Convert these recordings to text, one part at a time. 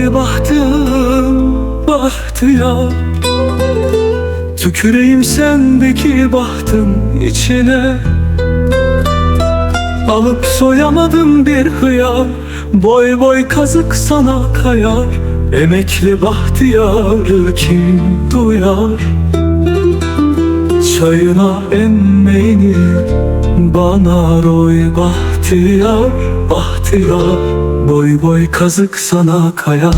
Oy bahtım, bahtiyar Tüküreyim sendeki bahtın içine. Alıp soyamadım bir hıyar Boy boy kazık sana kayar. Emekli bahtiyarı kim duyar Çayına emmeyini bana roy bahtiyar Bahtiyar. Boy boy kazık sana kayar.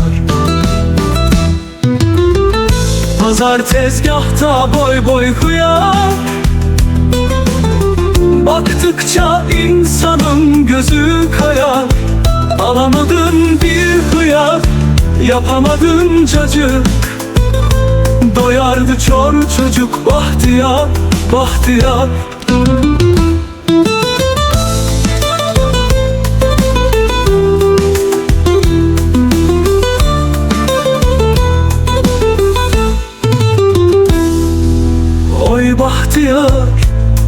Pazar tezgahta boy boy hıyar. Baktıkça insanın gözü kayar. Alamadın bir hıyar Yapamadın cacık Doyardı çor çocuk bahtiyar Bahtiyar. Oy bahtiyar,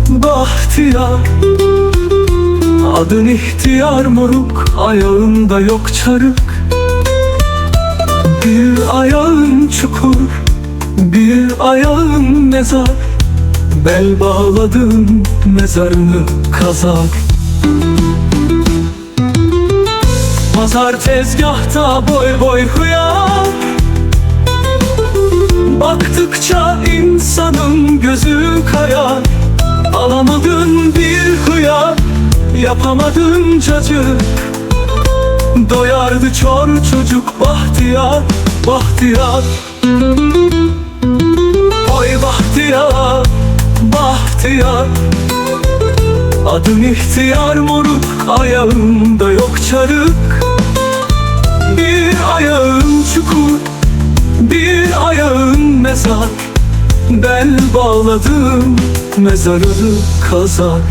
bahtiyar. Adın ihtiyar moruk Ayağında yok çarık. Bir ayağın çukur Bir ayağın mezar Bel bağladım mezarını kazar Pazar tezgahta boy boy hıyar. Baktıkça insanın gözü kayar Alamadın bir hıyar Yapamadın cacık. Doyardı çor çocuk bahtiyar Bahtiyar Oy bahtiyar. Adın ihtiyar moruk Ayağında yok çarık. Bir ayağın çukur bir ayağın mezar. Bel bağladım mezarını kazar